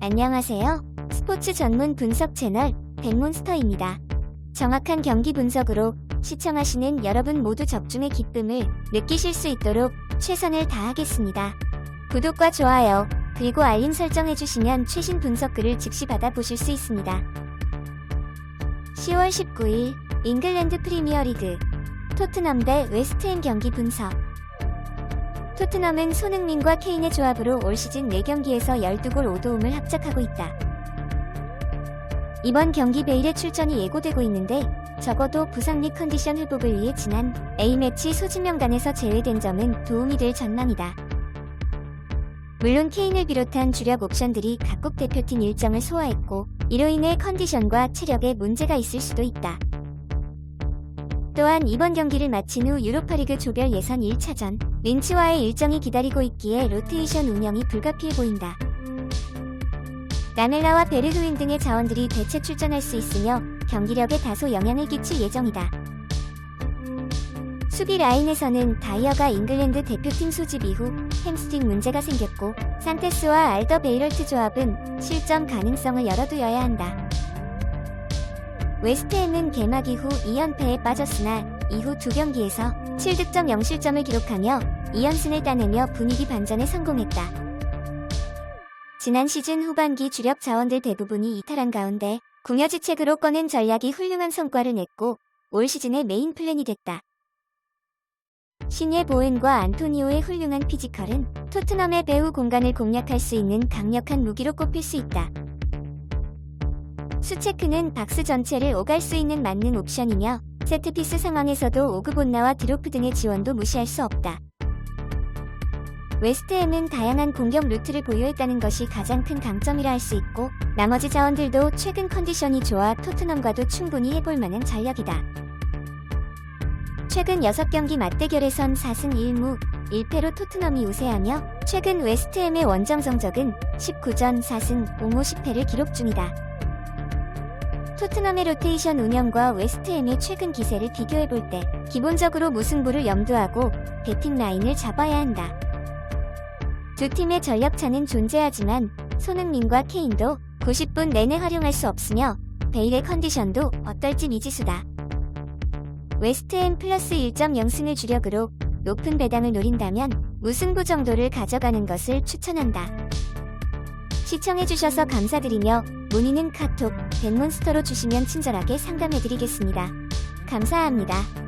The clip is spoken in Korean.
안녕하세요. 스포츠 전문 분석 채널 백몬스터입니다. 정확한 경기 분석으로 시청하시는 여러분 모두 적중의 기쁨을 느끼실 수 있도록 최선을 다하겠습니다. 구독과 좋아요, 그리고 알림 설정해 주시면 최신 분석글을 즉시 받아보실 수 있습니다. 10월 19일 잉글랜드 프리미어리그 토트넘 대 웨스트햄 경기 분석 토트넘은 손흥민과 케인의 조합으로 올 시즌 4경기에서 12골 5도움을 합작하고 있다. 이번 경기 베일의 출전이 예고되고 있는데 적어도 부상 및 컨디션 회복을 위해 지난 A매치 소집 명단에서 제외된 점은 도움이 될 전망이다. 물론 케인을 비롯한 주력 옵션들이 각국 대표팀 일정을 소화했고 이로 인해 컨디션과 체력에 문제가 있을 수도 있다. 또한 이번 경기를 마친 후 유로파리그 조별 예선 1차전 린치와의 일정이 기다리고 있기에 로테이션 운영이 불가피해 보인다. 라멜라와 베르흐윈 등의 자원들이 대체 출전할 수 있으며 경기력에 다소 영향을 끼칠 예정이다. 수비 라인에서는 다이어가 잉글랜드 대표팀 소집 이후 햄스트링 문제가 생겼고 산테스와 알더 베이럴트 조합은 실점 가능성을 열어두어야 한다. 웨스트햄은 개막 이후 2연패에 빠졌으나 이후 두 경기에서 7득점 0실점을 기록하며 2연승을 따내며 분위기 반전에 성공했다. 지난 시즌 후반기 주력 자원들 대부분이 이탈한 가운데 궁여지책으로 꺼낸 전략이 훌륭한 성과를 냈고 올 시즌의 메인 플랜이 됐다. 신예 보은과 안토니오의 훌륭한 피지컬은 토트넘의 배후 공간을 공략할 수 있는 강력한 무기로 꼽힐 수 있다. 수체크는 박스 전체를 오갈 수 있는 만능 옵션이며 세트피스 상황에서도 오그본나와 드로프 등의 지원도 무시할 수 없다. 웨스트햄은 다양한 공격 루트를 보유했다는 것이 가장 큰 강점이라 할 수 있고 나머지 자원들도 최근 컨디션이 좋아 토트넘과도 충분히 해볼 만한 전력이다. 최근 6경기 맞대결에선 4승 1무 1패로 토트넘이 우세하며 최근 웨스트햄의 원정 성적은 19전 4승 5무 10패를 기록 중이다. 토트넘의 로테이션 운영과 웨스트햄의 최근 기세를 비교해 볼 때 기본적으로 무승부를 염두하고 배팅 라인을 잡아야 한다. 두 팀의 전력차는 존재하지만 손흥민과 케인도 90분 내내 활용할 수 없으며 베일의 컨디션도 어떨지 미지수다. 웨스트햄 플러스 1.0승을 주력으로 높은 배당을 노린다면 무승부 정도를 가져가는 것을 추천한다. 시청해주셔서 감사드리며 문의는 카톡, 백몬스터로 주시면 친절하게 상담해드리겠습니다. 감사합니다.